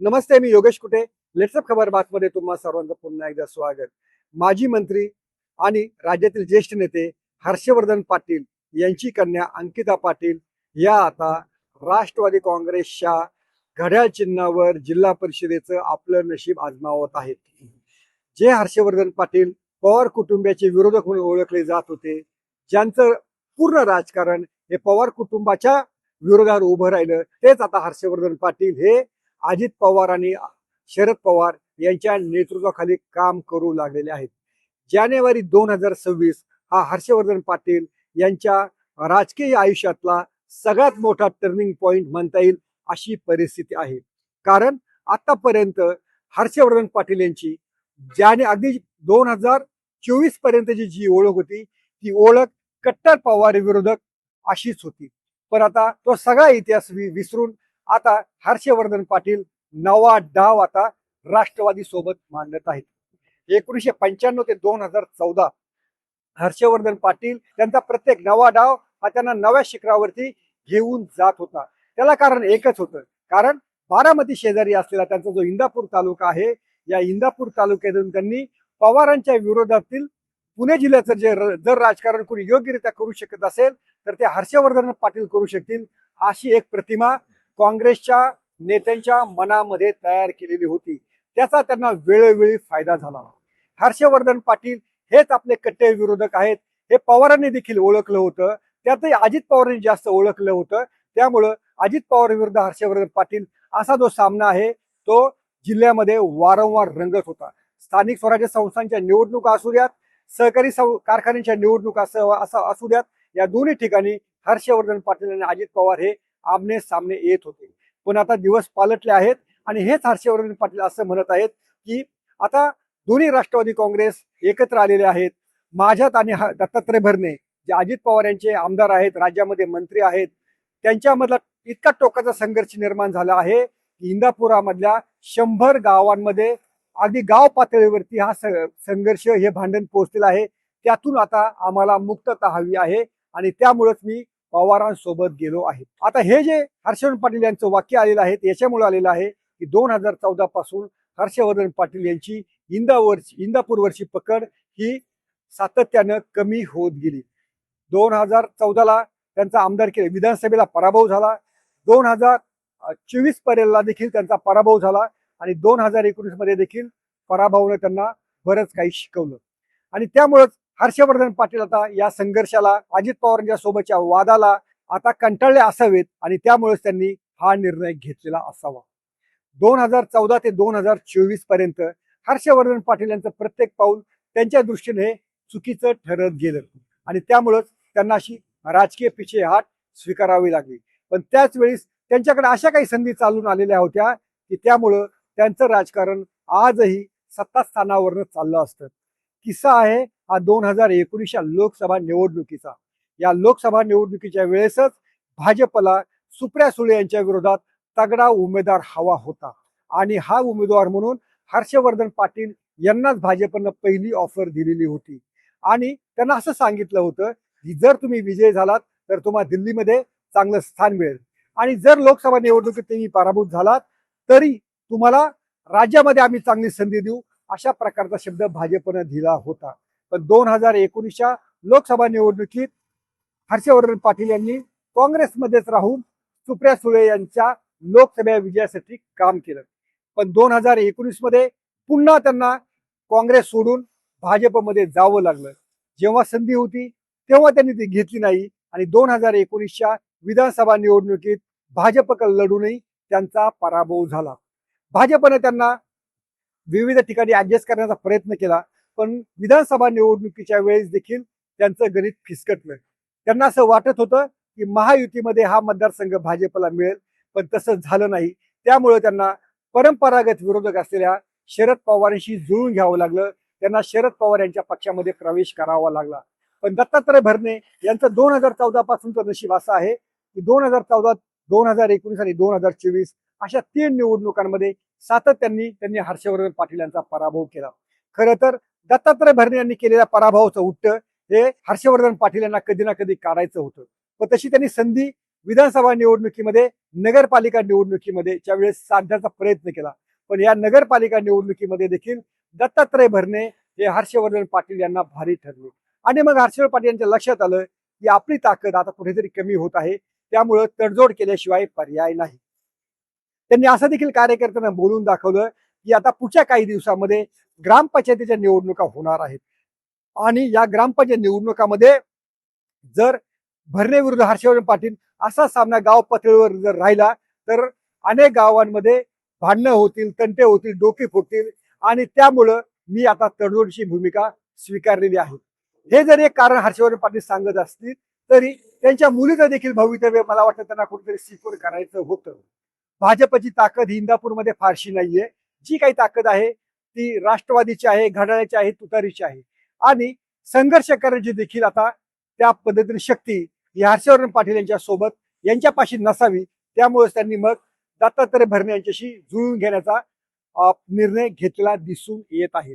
नमस्ते मी योगेश कुटे लेट्सअप खबर बातमध्ये तुम्हा सर्वांचं पुन्हा एकदा स्वागत. माजी मंत्री आणि राज्यातील ज्येष्ठ नेते हर्षवर्धन पाटील यांची कन्या अंकिता पाटील या आता राष्ट्रवादी काँग्रेसच्या घड्याळ चिन्हावर जिल्हा परिषदेचं आपलं नशीब आजमावत आहेत. जे हर्षवर्धन पाटील पवार कुटुंबियाचे विरोधक म्हणून ओळखले जात होते ज्यांचं पूर्ण राजकारण हे पवार कुटुंबाच्या विरोधावर उभं राहिलं तेच आता हर्षवर्धन पाटील हे अजित पवार आणि शरद पवार यांच्या नेतृत्वाखाली काम करू लागलेले आहेत. जानेवारी दोन हजार सव्वीस हा हर्षवर्धन पाटील यांच्या राजकीय आयुष्यातला सगळ्यात मोठा टर्निंग पॉइंट म्हणता येईल अशी परिस्थिती आहे. कारण आतापर्यंत हर्षवर्धन पाटील यांची ज्याने अगदी दोन हजार चोवीस पर्यंतची जी ओळख होती ती ओळख कट्टर पवार विरोधक अशीच होती. पण आता तो सगळा इतिहास वि- विसरून आता हर्षवर्धन पाटील नवा डाव आता राष्ट्रवादी सोबत मांडत आहेत. एकोणीसशे पंच्याण्णव ते दोन हजार चौदा हर्षवर्धन पाटील त्यांचा प्रत्येक नवा डाव हा त्यांना नव्या शिखरावरती घेऊन जात होता. त्याला कारण एकच होतं. कारण बारामती शेजारी असलेला त्यांचा जो इंदापूर तालुका आहे या इंदापूर तालुक्यातून त्यांनी पवारांच्या विरोधातील पुणे जिल्ह्याचं जे र- जर राजकारण कोणी योग्यरित्या करू शकत असेल तर ते हर्षवर्धन पाटील करू शकतील अशी एक प्रतिमा काँग्रेसच्या नेत्यांच्या मनामध्ये तयार केलेली होती. त्याचा त्यांना वेळोवेळी फायदा झाला. हर्षवर्धन पाटील हेच आपले कट्टे विरोधक आहेत. हे पवारांनी देखील ओळखलं होतं. त्यातही अजित पवारांनी जास्त ओळखलं होतं. त्यामुळं अजित पवार विरुद्ध हर्षवर्धन पाटील असा जो सामना आहे तो जिल्ह्यामध्ये वारंवार रंगत होता. स्थानिक स्वराज्य संस्थांच्या निवडणुका असू द्यात सहकारी सं- कारखान्यांच्या निवडणुका असं असं असू द्यात या दोन्ही ठिकाणी हर्षवर्धन पाटील आणि अजित पवार हे आमने सामने येत होते. पण आता दिवस पालटले आहेत आणि हेच हर्षवर्धन पाटील असं म्हणत आहेत की आता दोन्ही राष्ट्रवादी काँग्रेस एकत्र आलेले आहेत. माझ्यात आणि दत्तात्रय भरणे जे अजित पवार यांचे आमदार आहेत राज्यामध्ये मंत्री आहेत त्यांच्यामधला इतका टोकाचा संघर्ष निर्माण झाला आहे की इंदापुरामधल्या शंभर गावांमध्ये अगदी गाव पातळीवरती हा संघर्ष हे भांडण पोहोचलेलं आहे. त्यातून आता आम्हाला मुक्तता हवी आहे आणि त्यामुळेच मी पवारांसोबत गेलो आहे. आता हे जे हर्षवर्धन पाटील यांचं वाक्य आलेलं आहे याच्यामुळे आलेलं आहे की दोन हजार चौदा पासून हर्षवर्धन पाटील यांची इंदावरची इंदापूरवरची पकड ही सातत्यानं कमी होत गेली. दोन हजार चौदाला त्यांचा आमदार केले विधानसभेला पराभव झाला. दोन हजार चोवीस पर्यंतला देखील त्यांचा पराभव झाला आणि दोन हजार एकोणीसमध्ये देखील पराभवनं त्यांना बरंच काही शिकवलं. आणि त्यामुळंच हर्षवर्धन पाटील आता या संघर्षाला अजित पवारांच्या सोबतच्या वादाला आता कंटाळले असावेत आणि त्यामुळेच त्यांनी हा निर्णय घेतलेला असावा. दोन हजार चौदा ते दोन हजार चोवीसपर्यंत हर्षवर्धन पाटील यांचं प्रत्येक पाऊल त्यांच्या दृष्टीने हे चुकीचं ठरत गेलं आणि त्यामुळंच त्यांना अशी राजकीय पिछेहाट स्वीकारावी लागली. पण त्याच वेळेस त्यांच्याकडे अशा काही संधी चालून आलेल्या होत्या की त्यामुळं त्यांचं राजकारण आजही सत्ता स्थानावरनं चाललं असतं. किस्सा आहे हा दोन हजार एकोणीसच्या लोकसभा निवडणुकीचा. या लोकसभा निवडणुकीच्या वेळेसच भाजपला सुप्रिया सुळे यांच्या विरोधात तगडा उमेदवार हवा होता. आणि हा उमेदवार म्हणून हर्षवर्धन पाटील यांनाच भाजपनं पहिली ऑफर दिलेली होती. आणि त्यांना असं सांगितलं होतं की जर तुम्ही विजय झालात तर तुम्हाला दिल्लीमध्ये चांगलं स्थान मिळेल. आणि जर लोकसभा निवडणुकीत तुम्ही पराभूत झालात तरी तुम्हाला राज्यामध्ये आम्ही चांगली संधी देऊ अशा प्रकारचा शब्द भाजपनं दिला होता. पण दोन हजार एकोणीसच्या लोकसभा निवडणुकीत हर्षवर्धन पाटील यांनी काँग्रेसमध्येच राहून सुप्रिया सुळे यांच्या लोकसभा विजयासाठी काम केलं. पण दोन हजार एकोणीसमध्ये पुन्हा त्यांना काँग्रेस सोडून भाजपमध्ये जावं लागलं. जेव्हा संधी होती तेव्हा त्यांनी ती घेतली नाही आणि दोन हजार एकोणीसच्या विधानसभा निवडणुकीत भाजपकडे लढूनही त्यांचा पराभव झाला. भाजपने त्यांना विविध ठिकाणी ऍडजस्ट करण्याचा प्रयत्न केला. पण विधानसभा निवडणुकीच्या वेळेस देखील त्यांचं गणित फिसकटलं त्यांना असं वाटत होतं की महायुतीमध्ये हा मतदारसंघ भाजपला मिळेल पण तसं झालं नाही. त्यामुळे त्यांना परंपरागत विरोधक असलेल्या शरद पवारांशी जुळून घ्यावं लागलं. त्यांना शरद पवार यांच्या पक्षामध्ये प्रवेश करावा लागला. पण दत्तात्रय भरणे यांचं दोन हजार चौदा पासूनचं नशीब असं आहे की दोन हजार चौदा दोन हजार एकोणीस आणि दोन हजार चोवीस अशा तीन निवडणुकांमध्ये सातत्याने त्यांनी हर्षवर्धन पाटील यांचा पराभव केला. खरं तर दत्तात्रय भरणे यांनी केलेल्या पराभवाचं उट्ट हे हर्षवर्धन पाटील यांना कधी ना कधी काढायचं होतं. पण तशी त्यांनी संधी विधानसभा निवडणुकीमध्ये नगरपालिका निवडणुकीमध्ये ज्यावेळेस साधण्याचा प्रयत्न केला पण या नगरपालिका निवडणुकीमध्ये देखील दत्तात्रय भरणे हे हर्षवर्धन पाटील यांना भारी ठरले. आणि मग हर्षवर्धन पाटील यांच्या लक्षात आलं की आपली ताकद आता कुठेतरी कमी होत आहे त्यामुळं तडजोड केल्याशिवाय पर्याय नाही. त्यांनी असं देखील कार्यकर्त्यांना बोलून दाखवलं की आता पुढच्या काही दिवसामध्ये ग्रामपंचायतीच्या निवडणुका होणार आहेत. आणि या ग्रामपंचायत निवडणुकामध्ये जर भरणे विरुद्ध हर्षवर्धन पाटील असा सामना गाव पातळीवर जर राहिला तर अनेक गावांमध्ये भांडणं होतील तंटे होतील डोके फुटतील आणि त्यामुळं मी आता तडजोडीची भूमिका स्वीकारलेली आहे. हे जर एक कारण हर्षवर्धन पाटील सांगत असतील तरी त्यांच्या मुलीचं देखील भवितव्य मला वाटतं त्यांना कुठेतरी सिक्युअर करायचं होतं. भाजपची ताकद इंदापूरमध्ये फारशी नाहीये. जी काही ताकद आहे ती राष्ट्रवादीची आहे घड्याळ्याची आहे तुतारीची आहे. आणि संघर्ष करण्याची देखील आता त्या पद्धतीने शक्ती ही हर्षवर्धन पाटील यांच्या सोबत यांच्यापाशी नसावी त्यामुळेच त्यांनी मग दत्तात्रय भरणे यांच्याशी जुळून घेण्याचा निर्णय घेतलेला दिसून येत आहे.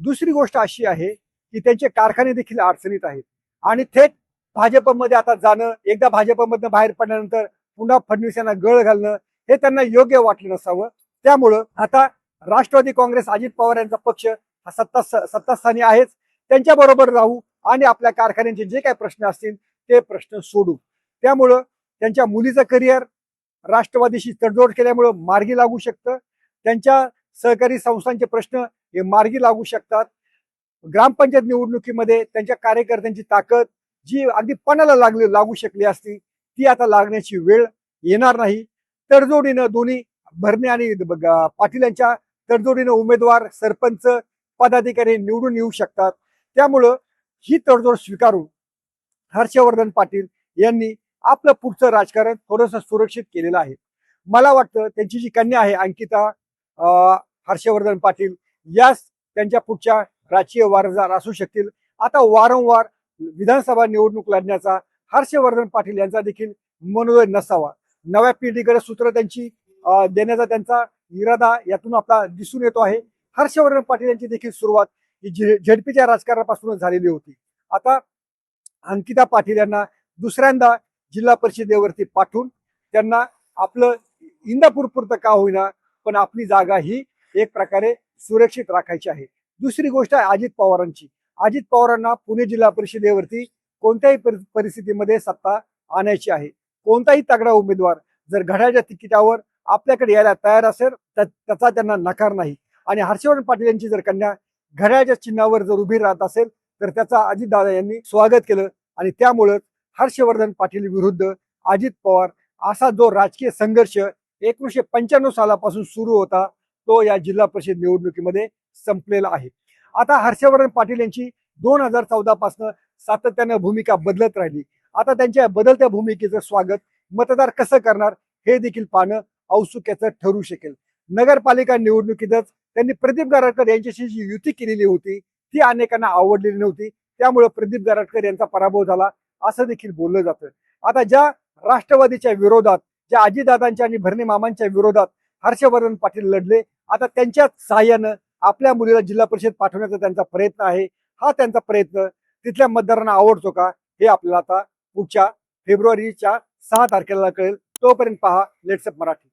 दुसरी गोष्ट अशी आहे की त्यांचे कारखाने देखील अडचणीत आहेत. आणि थेट भाजपमध्ये आता जाणं एकदा भाजपमधनं बाहेर पडल्यानंतर पुन्हा फडणवीस यांना गळ घालणं हे त्यांना योग्य वाटलं नसावं. त्यामुळं आता राष्ट्रवादी काँग्रेस अजित पवार यांचा पक्ष हा सत्ता सत्तास्थानी आहेच. त्यांच्या बरोबर राहू आणि आपल्या कारखान्यांचे जे काही प्रश्न असतील ते प्रश्न सोडू. त्यामुळं त्यांच्या मुलीचं करिअर राष्ट्रवादीशी तडजोड केल्यामुळं मार्गी लागू शकतं. त्यांच्या सहकारी संस्थांचे प्रश्न हे मार्गी लागू शकतात. ग्रामपंचायत निवडणुकीमध्ये त्यांच्या कार्यकर्त्यांची ताकद जी अगदी पणाला लागली लागू शकली असती ती आता लागण्याची वेळ येणार नाही. तडजोडीनं दोन्ही भरणे आणि पाटील यांच्या तडजोडीनं उमेदवार सरपंच पदाधिकारी निवडून येऊ शकतात. त्यामुळं ही तडजोड स्वीकारून हर्षवर्धन पाटील यांनी आपलं पुढचं राजकारण थोडंसं सुरक्षित केलेलं आहे. मला वाटतं त्यांची जी कन्या आहे अंकिता हर्षवर्धन पाटील यास त्यांच्या पुढच्या राजकीय वारसदार असू शकतील. आता वारंवार विधानसभा निवडणूक लढण्याचा हर्षवर्धन पाटील यांचा देखील मनोदय नसावा. नव्या पिढीकडे सूत्र त्यांची देण्याचा त्यांचा इरादा यातून आपला दिसून येतो आहे. हर्षवर्धन पाटील यांची देखील सुरुवात ही झेडपीच्या राजकारणापासूनच झालेली होती. आता अंकिता पाटील यांना दुसऱ्यांदा जिल्हा परिषदेवरती पाठवून त्यांना आपलं इंदापूर पुरतं का होईना पण आपली जागा ही एक प्रकारे सुरक्षित राखायची आहे. दुसरी गोष्ट आहे अजित पवारांची. अजित पवारांना पुणे जिल्हा परिषदेवरती कोणत्याही परिस्थितीमध्ये सत्ता आणायची आहे. कोणताही तगडा उमेदवार जर घड्याच्या तिकिटावर आपल्याकडे यायला तयार असेल तर त्याचा त्यांना नकार नाही. आणि हर्षवर्धन पाटील यांची जर कन्या घराच्या चिन्हावर जर उभी राहत असेल तर त्याचा अजितदादा यांनी स्वागत केलं आणि त्यामुळं हर्षवर्धन पाटील विरुद्ध अजित पवार असा जो राजकीय संघर्ष एकोणीसशे पंच्याण्णव सालापासून सुरू होता तो या जिल्हा परिषद निवडणुकीमध्ये संपलेला आहे. आता हर्षवर्धन पाटील यांची दोन हजार चौदा पासून सातत्यानं भूमिका बदलत राहिली. आता त्यांच्या बदलत्या भूमिकेचं स्वागत मतदार कसं करणार हे देखील पाहणं औत्सुक्याचं ठरू शकेल. नगरपालिका निवडणुकीतच त्यांनी प्रदीप गारडकर यांच्याशी जी युती केलेली होती ती अनेकांना आवडलेली नव्हती. त्यामुळे प्रदीप गारडकर यांचा पराभव झाला असं देखील बोललं जातं. आता ज्या राष्ट्रवादीच्या विरोधात ज्या आजीदादांच्या आणि भरणे मामांच्या विरोधात हर्षवर्धन पाटील लढले आता त्यांच्याच सहाय्यानं आपल्या मुलीला जिल्हा परिषद पाठवण्याचा त्यांचा प्रयत्न आहे. हा त्यांचा प्रयत्न तिथल्या मतदारांना आवडतो का हे आपल्याला आता पुढच्या फेब्रुवारीच्या सहा तारखेला कळेल. तोपर्यंत पहा लेट्सअप मराठी.